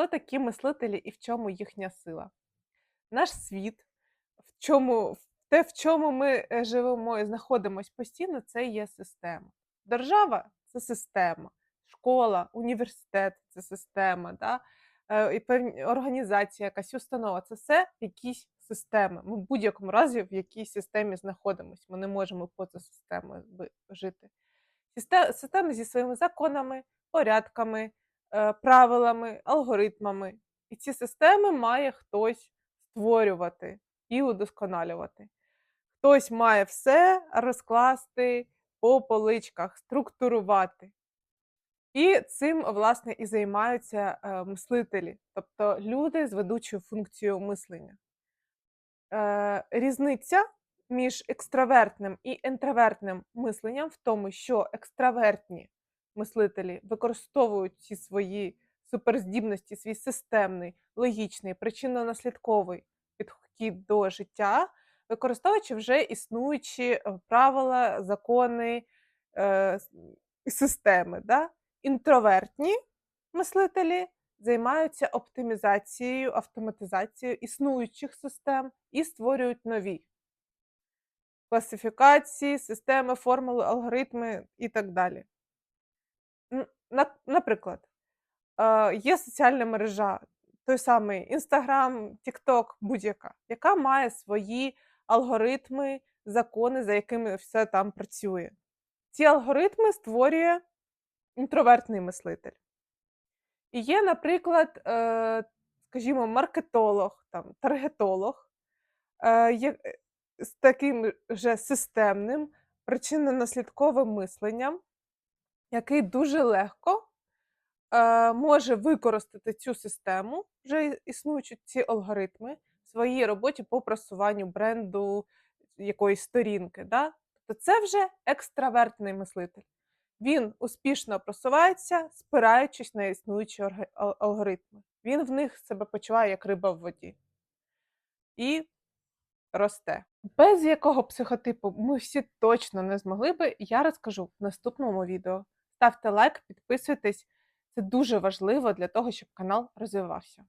Хто такі мислителі і в чому їхня сила? Наш світ, в чому, те, в чому ми е, живемо і знаходимося постійно, це є система. Держава це система, школа, університет це система, да? е, і певні організація, якась установа це все якісь системи. Ми в будь-якому разі в якійсь системі знаходимося. Ми не можемо поза системою жити. Систе- Системи зі своїми законами, порядками, правилами, алгоритмами. І ці системи має хтось створювати і удосконалювати. Хтось має все розкласти по поличках, структурувати. І цим, власне, і займаються е, мислителі, тобто люди з ведучою функцією мислення. Е, різниця між екстравертним і інтровертним мисленням в тому, що екстравертні мислителі використовують ці свої суперздібності, свій системний, логічний, причинно-наслідковий підхід до життя, використовуючи вже існуючі е, правила, закони е, системи. Да? Інтровертні мислителі займаються оптимізацією, автоматизацією існуючих систем і створюють нові класифікації, системи, формули, алгоритми і так далі. Наприклад, є соціальна мережа, той самий Instagram, TikTok, будь-яка, яка має свої алгоритми, закони, за якими все там працює. Ці алгоритми створює інтровертний мислитель. І є, наприклад, е, скажімо, маркетолог, там, таргетолог, е, е, з таким же системним причинно-наслідковим мисленням, який дуже легко е, може використати цю систему, вже існуючі ці алгоритми, в своїй роботі по просуванню бренду якоїсь сторінки. Да? Тобто це вже екстравертний мислитель. Він успішно просувається, спираючись на існуючі алгоритми. Він в них себе почуває як риба в воді. І росте. Без якого психотипу ми всі точно не змогли би, я розкажу в наступному відео. Ставте лайк, підписуйтесь. Це дуже важливо для того, щоб канал розвивався.